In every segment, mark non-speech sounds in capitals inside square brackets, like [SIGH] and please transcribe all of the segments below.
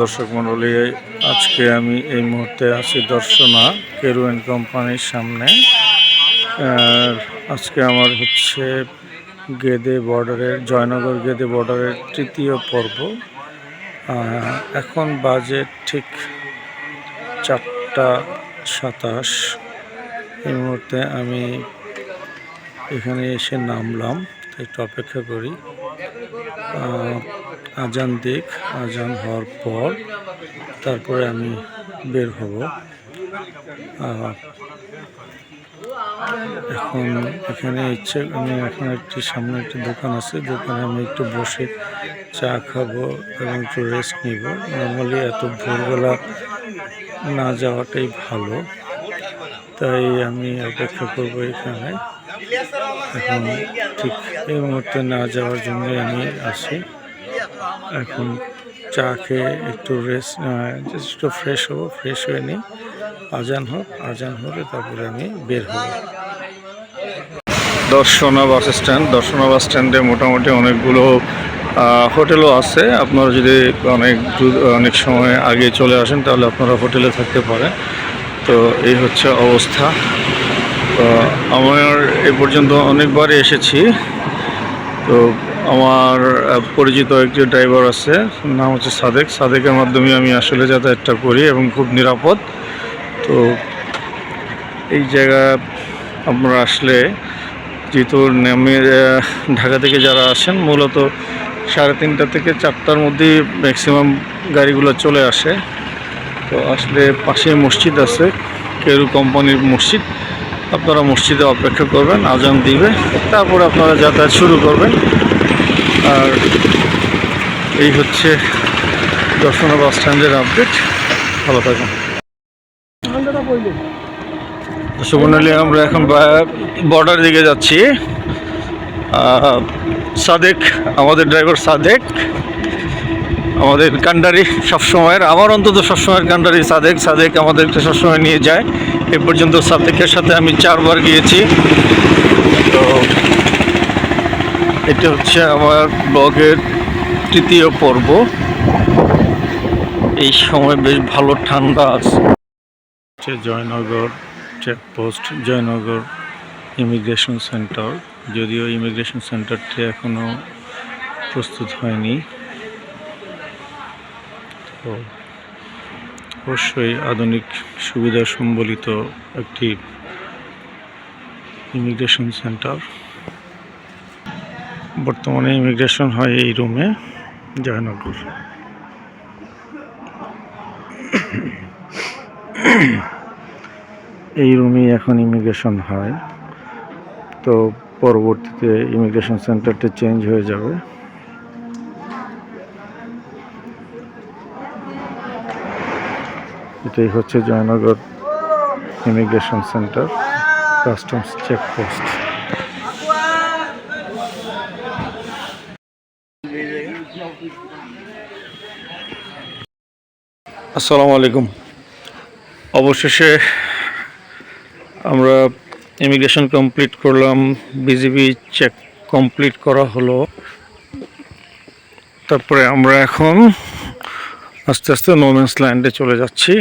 দর্শক মণ্ডলী, আজকে আমি এই মুহূর্তে আছি দর্শনা কেরুয়েন কোম্পানির সামনে। আর আজকে আমার হচ্ছে গেদে বর্ডারের, জয়নগর গেদে বর্ডারের তৃতীয় পর্ব। এখন বাজে ঠিক চারটা সাতাশ। এই মুহূর্তে আমি এখানে এসে নামলাম, একটু অপেক্ষা করি। আজান দিক, আজান হওয়ার পর তারপরে আমি বের হব। এখন এখানে ইচ্ছে আমি এখন একটি সামনে একটি দোকান আছে, দোকানে আমি একটু বসে চা খাব এবং একটু রেস্ট নিব। নর্মালি এত ভোরবেলা না যাওয়াটাই ভালো। তাই আমি অপেক্ষা করব এখানে। এখন ঠিক এই মুহূর্তে না যাওয়ার জন্য আমি আসি এখন চা খেয়ে একটু রেস্ট জাস্ট একটু ফ্রেশ হব ফ্রেশ হয়ে নিই। আজান হোক, আজান হলে তারপরে আমি বের হব। Darshana bus stand, Darshana bus স্ট্যান্ডে মোটামুটি অনেকগুলো হোটেলও আছে। আপনারা যদি অনেক অনেক সময় আগে চলে আসেন, তাহলে আপনারা হোটেলে থাকতে পারেন। তো এই হচ্ছে অবস্থা। তো আমার এ পর্যন্ত অনেকবারই এসেছি। তো আমার পরিচিত একটি ড্রাইভার আছে নাম হচ্ছে সাদেক। সাদেকের মাধ্যমে আমি আসলে যাতায়াতটা করি এবং খুব নিরাপদ। তো এই জায়গা আপনারা আসলে যেহেতু নেমে ঢাকা থেকে যারা আসেন, মূলত সাড়ে তিনটা থেকে চারটার মধ্যেই ম্যাক্সিমাম গাড়িগুলো চলে আসে। তো আসলে পাশে মসজিদ আছে, কেরু কোম্পানির মসজিদ। আপনারা মসজিদে অপেক্ষা করবেন, আজান দিবে। তারপরে আপনারা যাতায়াত শুরু করবেন। আর এই হচ্ছে দর্শনা বাস স্ট্যান্ডের আপডেট ভালো থাকুন। সুবর্ণালী আমরা এখন বর্ডার দিকে যাচ্ছি। সাদেক, আমাদের ড্রাইভার সাদেক। আমাদের কান্ডারি সবসময়ের, আমার অন্তত সবসময়ের কান্ডারি সাদেক। সাদেক আমাদেরকে সবসময় নিয়ে যায়। এ পর্যন্ত সাদেকের সাথে আমি চারবার গিয়েছি। তো এটা হচ্ছে আমার ব্লগের তৃতীয় পর্ব। এই সময় বেশ ভালো ঠান্ডা আছে। হচ্ছে Jaynagar checkpost, Jaynagar immigration centre. যদিও ইমিগ্রেশন সেন্টারটি এখনও প্রস্তুত হয়নি। তো অবশ্যই আধুনিক সুবিধা সম্বলিত একটি ইমিগ্রেশন সেন্টার। বর্তমানে ইমিগ্রেশন হয় এই রুমে জয়নগর। এই রুমেই এখন ইমিগ্রেশন হয়। তো পরবর্তীতে ইমিগ্রেশন সেন্টারটা চেঞ্জ হয়ে যাবে। এটাই হচ্ছে Jaynagar immigration centre customs checkpost আসসালামু আলাইকুম। অবশেষে আমরা ইমিগ্রেশন কমপ্লিট করলাম বিজিবি চেক কমপ্লিট করা হলো। তারপরে আমরা এখন আস্তে আস্তে নোম্যান্স ল্যান্ডে চলে যাচ্ছি।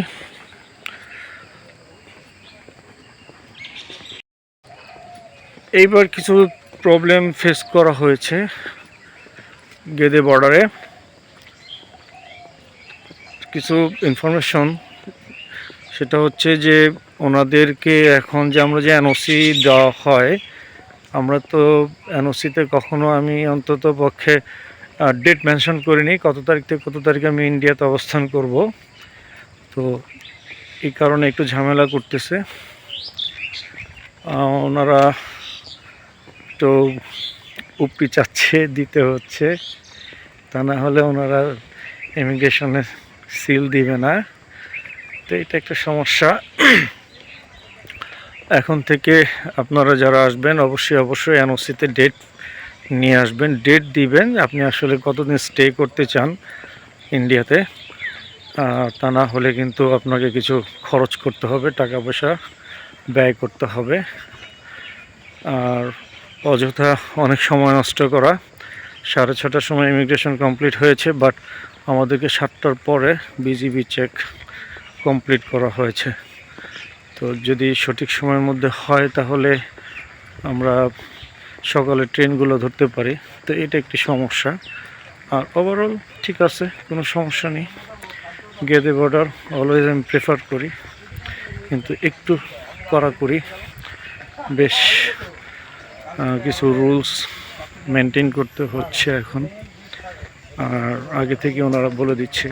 এইবার কিছু প্রবলেম ফেস করা হয়েছে গেদে বর্ডারে কিছু ইনফরমেশন সেটা হচ্ছে যে ওনাদেরকে এখন যে আমরা যে এনওসি দেওয়া হয়, আমরা তো এনওসিতে কখনো আমি অন্তত পক্ষে ডেট মেনশন করিনি, কত তারিখ থেকে কত তারিখে আমি ইন্ডিয়াতে অবস্থান করব। তো এই কারণে একটু ঝামেলা করতেছে। ওনারা তো উপি চাচ্ছে, দিতে হচ্ছে। তা না হলে ওনারা ইমিগ্রেশনে সিল দিবে না। তো এটা একটা সমস্যা। এখন থেকে আপনারা যারা আসবেন, অবশ্যই অবশ্যই এনওসিতে ডেট নিয়ে আসবেন। ডেট দিবেন, আপনি আসলে কতদিন স্টে করতে চান ইন্ডিয়াতে তা না হলে কিন্তু আপনাকে কিছু খরচ করতে হবে, টাকা পয়সা ব্যয় করতে হবে। আর অযথা অনেক সময় নষ্ট করা। সাড়ে ছটার সময় ইমিগ্রেশন কমপ্লিট হয়েছে বাট আমাদেরকে সাতটার পরে বিজিবি চেক কমপ্লিট করা হয়েছে। তো যদি সঠিক সময়ের মধ্যে হয় তাহলে আমরা সকালে ট্রেনগুলো ধরতে পারি। তো এটা একটি সমস্যা। আর ওভারঅল ঠিক আছে, কোনো সমস্যা নেই। গেদে বর্ডার অলওয়েজ আমি প্রেফার করি। কিন্তু একটু কড়াকড়ি বেশ কিছু রুলস মেনটেন করতে হচ্ছে এখন। আর আগে থেকে ওনারা বলে দিচ্ছে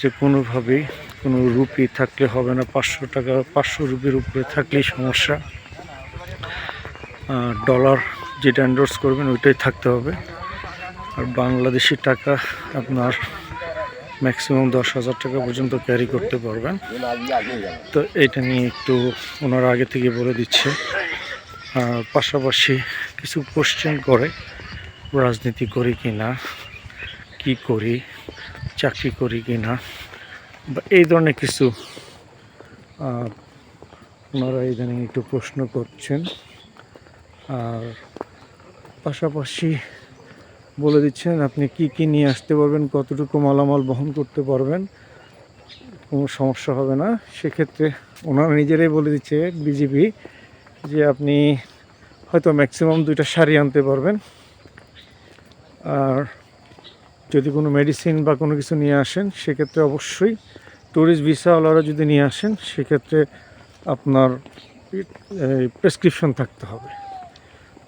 যে কোনোভাবেই কোনো রুপি থাকলে হবে না, পাঁচশো টাকা, পাঁচশো রুপির উপরে থাকলেই সমস্যা। ডলার যেটা এন্ডোর্স করবেন ওইটাই থাকতে হবে। আর বাংলাদেশি টাকা আপনার ম্যাক্সিমাম দশ হাজার টাকা পর্যন্ত ক্যারি করতে পারবেন। তো এটা নিয়ে একটু ওনারা আগে থেকে বলে দিচ্ছে। পাশাপাশি কিছু কোশ্চেন করে, রাজনীতি করি কি না কী করি, চাকরি করি কি না, বা এই ধরনের কিছু ওনারা ইদানিং একটু প্রশ্ন করছেন। আর পাশাপাশি বলে দিচ্ছেন, আপনি কি কি নিয়ে আসতে পারবেন, কতটুকু মালামাল বহন করতে পারবেন, কোনো সমস্যা হবে না। সেক্ষেত্রে ওনারা নিজেরাই বলে দিচ্ছে বিজেপি যে আপনি হয়তো ম্যাক্সিমাম দুইটা শাড়ি আনতে পারবেন। আর যদি কোনো মেডিসিন বা কোনো কিছু নিয়ে আসেন, সেক্ষেত্রে অবশ্যই ট্যুরিস্ট ভিসাওয়ালারা যদি নিয়ে আসেন, সেক্ষেত্রে আপনার প্রেসক্রিপশন থাকতে হবে।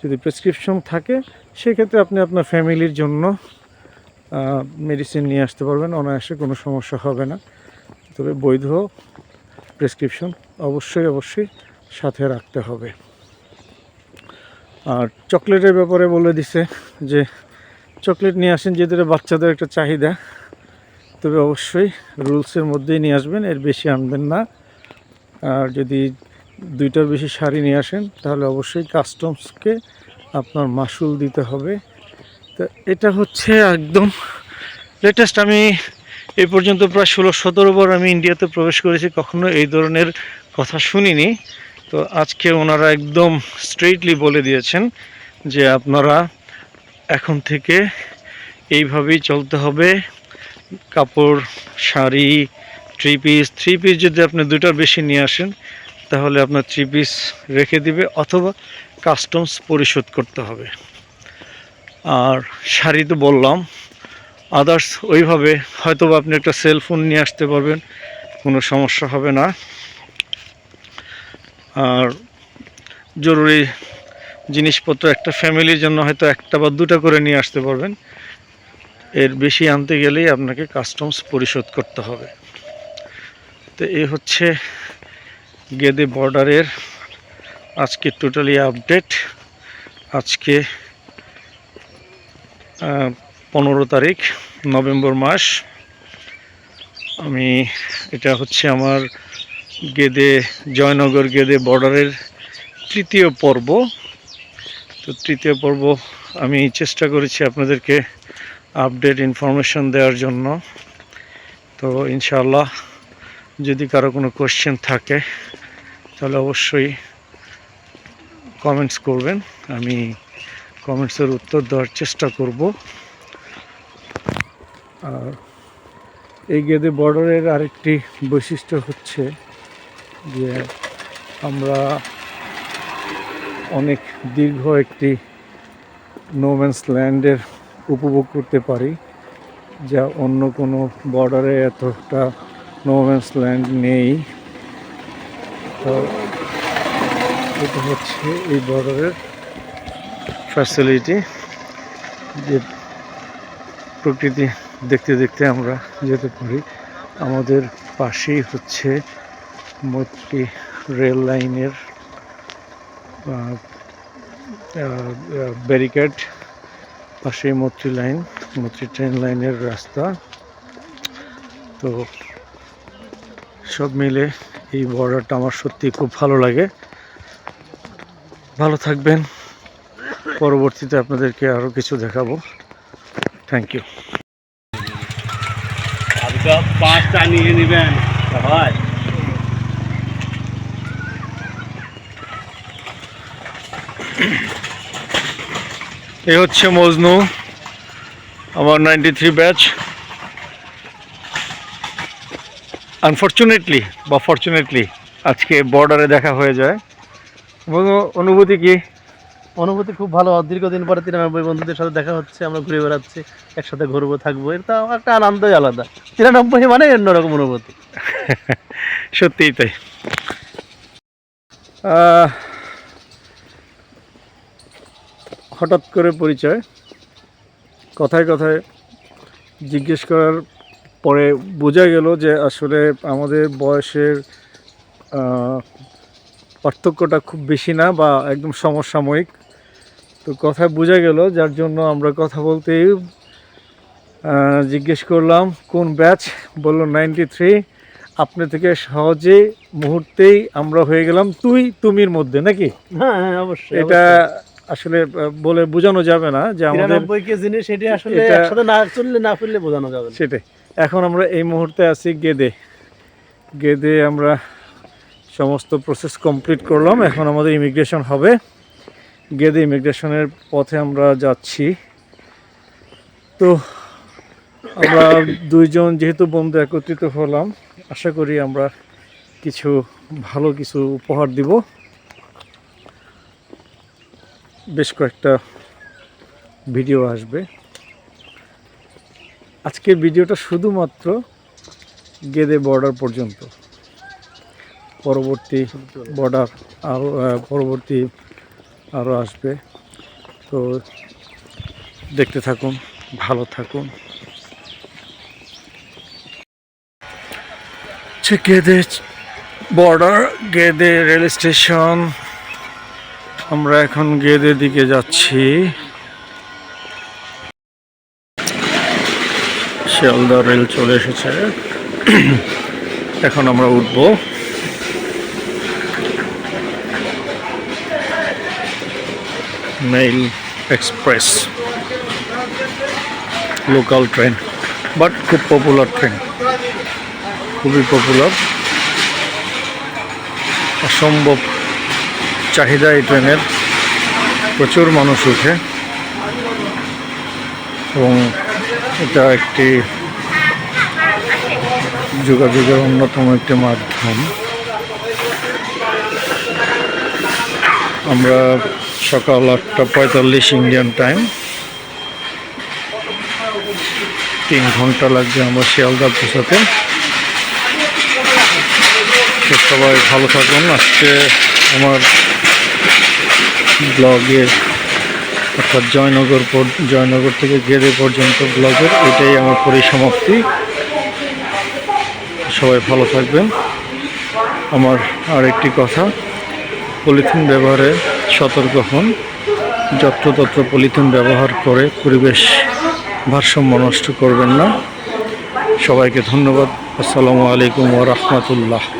যদি প্রেসক্রিপশন থাকে, সেক্ষেত্রে আপনি আপনার ফ্যামিলির জন্য মেডিসিন নিয়ে আসতে পারবেন। অনায়াসে কোনো সমস্যা হবে না। তবে বৈধ প্রেসক্রিপশন অবশ্যই অবশ্যই সাথে রাখতে হবে। আর চকলেটের ব্যাপারে বলে দিছে যে চকলেট নিয়ে আসেন যেহেতু বাচ্চাদের একটা চাহিদা, তবে অবশ্যই রুলসের মধ্যেই নিয়ে আসবেন, এর বেশি আনবেন না। আর যদি দুইটার বেশি শাড়ি নিয়ে আসেন, তাহলে অবশ্যই কাস্টমসকে আপনার মাসুল দিতে হবে। তো এটা হচ্ছে একদম লেটেস্ট আমি এই পর্যন্ত প্রায় ষোলো সতেরো বার আমি ইন্ডিয়াতে প্রবেশ করেছি, কখনো এই ধরনের কথা শুনিনি। তো আজকে ওনারা একদম স্ট্রেইটলি বলে দিয়েছেন যে আপনারা এখন থেকে এইভাবেই চলতে হবে। কাপড়, sari three piece three piece যদি আপনি দুটার বেশি নিয়ে আসেন, তাহলে আপনার থ্রি পিস রেখে দিবে অথবা কাস্টমস পরিশোধ করতে হবে। আর শাড়ি তো বললাম আদার্স ওইভাবে হয়তো আপনি একটা সেল ফোন নিয়ে আসতে পারবেন, কোনো সমস্যা হবে না। আর জরুরি জিনিসপত্র একটা ফ্যামিলির জন্য হয়তো একটা বা দুটো করে নিয়ে আসতে পারবেন। এর বেশি আনতে গেলেই আপনাকে কাস্টমস পরিশোধ করতে হবে। তো এই হচ্ছে গেদে বর্ডারের আজকে টোটালি আপডেট। আজকে পনেরো তারিখ, নভেম্বর মাস। আমি, এটা হচ্ছে আমার গেদে, জয়নগর গেদে বর্ডারের তৃতীয় পর্ব। তো তৃতীয় পর্ব আমি চেষ্টা করেছি আপনাদেরকে আপডেট ইনফরমেশন দেওয়ার জন্য। তো ইনশাল্লাহ যদি কারও কোনো কোশ্চেন থাকে, তাহলে অবশ্যই কমেন্টস করবেন। আমি কমেন্টসের উত্তর দেওয়ার চেষ্টা করব। আর এই গেদে বর্ডারের আরেকটি বৈশিষ্ট্য হচ্ছে যে আমরা অনেক দীর্ঘ একটি নোম্যান্স ল্যান্ডের উপভোগ করতে পারি, যা অন্য কোনো বর্ডারে এতটা নোম্যান্স ল্যান্ড নেই। তো এটা হচ্ছে এই বর্ডারের ফ্যাসিলিটি যে প্রকৃতি দেখতে দেখতে আমরা যেতে পারি। আমাদের পাশেই হচ্ছে মৈত্রী রেল লাইনের ব্যারিকেড, পাশেই মৈত্রী লাইন, মৈত্রী ট্রেন লাইনের রাস্তা। তো সব মিলে এই বর্ডারটা আমার সত্যি খুব ভালো লাগে। ভালো থাকবেন। পরবর্তীতে আপনাদেরকে আরও কিছু দেখাবো। থ্যাংক ইউ পাঁচটা নিয়ে নেবেন। হয় এ হচ্ছে মজনু আমার নাইনটি থ্রি ব্যাচ আনফর্চুনেটলি বা ফর্চুনেটলি আজকে বর্ডারে দেখা হয়ে যায়। অনুভূতি কি? অনুভূতি খুব ভালো। দীর্ঘদিন পরে তিরানব্বই বন্ধুদের সাথে দেখা হচ্ছে আমরা ঘুরে বেড়াচ্ছি একসাথে ঘুরবো থাকব। এটা একটা আনন্দই আলাদা। তিরানব্বই মানে অন্যরকম অনুভূতি। [LAUGHS] সত্যিই তাই। হঠাৎ করে পরিচয় কথায় কথায় জিজ্ঞেস করার পরে বোঝা গেল যে আসলে আমাদের বয়সের পার্থক্যটা খুব বেশি না বা একদম সমসাময়িক। তো কথায় বোঝা গেল যার জন্য আমরা কথা বলতেই জিজ্ঞেস করলাম কোন ব্যাচ? বলল নাইনটি থ্রি। আপনি থেকে সহজে মুহূর্তেই আমরা হয়ে গেলাম তুই তুমির মধ্যে নাকি? হ্যাঁ হ্যাঁ অবশ্যই এটা আসলে বলে বোঝানো যাবে না যে আমাদের তিরানব্বই সেটি আসলে একসাথে না চললে না ফিরলে বোঝানো যাবে সেটাই। এখন আমরা এই মুহূর্তে আছি গেদে। গেদে আমরা সমস্ত প্রসেস কমপ্লিট করলাম। এখন আমাদের ইমিগ্রেশন হবে। গেদে ইমিগ্রেশনের পথে আমরা যাচ্ছি। তো আমরা দুইজন যেহেতু বন্ধু একত্রিত হলাম আশা করি আমরা কিছু ভালো কিছু উপহার দিব। বেশ কয়েকটা ভিডিও আসবে। আজকের ভিডিওটা শুধুমাত্র গেদে বর্ডার পর্যন্ত। পরবর্তী বর্ডার আরও পরবর্তী আরও আসবে। তো দেখতে থাকুন, ভালো থাকুন। Gede border Gede rail station. আমরা এখন গেদে দিকে যাচ্ছি। শিয়ালদা রেল চলে এসেছে। এখন আমরা উঠব। Mail express, local train, but খুব পপুলার ট্রেন। খুবই পপুলার। অসম্ভব। চাহিদা এই ট্রেনের। প্রচুর মানুষ উঠে। এবং এটা একটি যোগাযোগের অন্যতম একটি মাধ্যম। আমরা সকাল আটটা পঁয়তাল্লিশ ইন্ডিয়ান টাইম। তিন ঘণ্টা লাগবে আমরা শিয়ালদা পৌঁছাতে সবাই ভালো থাকুন। আজকে আমার ব্লগে অর্থাৎ জয়নগর জয়নগর থেকে গেদে পর্যন্ত ব্লগের এটাই আমার পরিসমাপ্তি। সবাই ভালো থাকবেন। আমার আরেকটি কথা, পলিথিন ব্যবহারে সতর্ক হন। যত্রতত্র পলিথিন ব্যবহার করে পরিবেশ ভারসাম্য নষ্ট করবেন না। সবাইকে ধন্যবাদ। আসসালামু আলাইকুম ওয়া রাহমাতুল্লাহ।